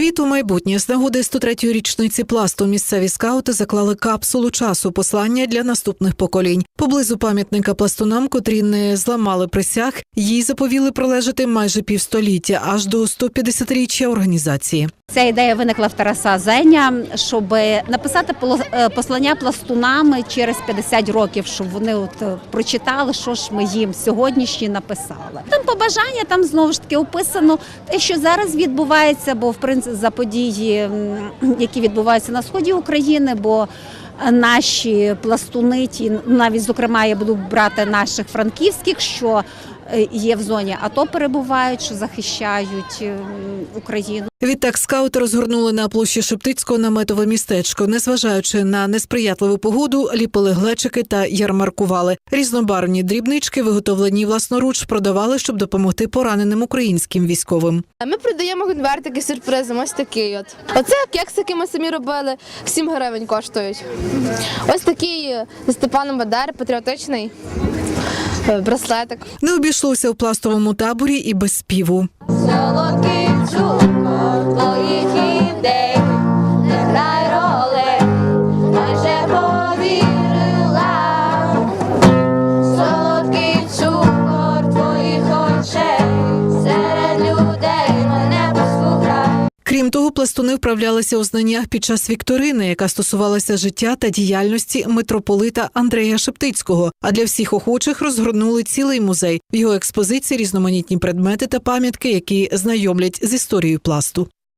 Привіт у майбутнє з нагоди 103-ї річниці пласту. Місцеві скаути заклали капсулу часу послання для наступних поколінь. Поблизу пам'ятника пластунам, котрі не зламали присяг, їй заповіли пролежати майже півстоліття, аж до 150-річчя організації. Ця ідея виникла в Тараса Зеня, щоб написати поло- е, послання пластунами через 50 років, щоб вони от е, прочитали, що ж ми їм сьогоднішні написали. Там побажання, там знову ж таки описано те, що зараз відбувається, бо в принципі за події, які відбуваються на сході України, бо е, Наші пластуни, ті навіть зокрема, я буду брати наших франківських, що е, є в зоні АТО, перебувають, що захищають Україну. Відтак скаути розгорнули на площі Шептицького наметове містечко. Незважаючи на несприятливу погоду, ліпили глечики та ярмаркували. Різнобарвні дрібнички, виготовлені власноруч, продавали, щоб допомогти пораненим українським військовим. Ми продаємо конвертики з сюрпризом, ось такий от. Оце кексики ми самі робили, 7 гривень коштують. Ось такий зі Степаном Бадар, патріотичний е, браслетик. Не обійшлося в пластовому таборі і без співу. Солодкий цукор твоїх Крім того, пластуни вправлялися у знаннях під час вікторини, яка стосувалася життя та діяльності митрополита Андрея Шептицького. А для всіх охочих розгорнули цілий музей. В його експозиції різноманітні предмети та пам'ятки, які знайомлять з історією пласту.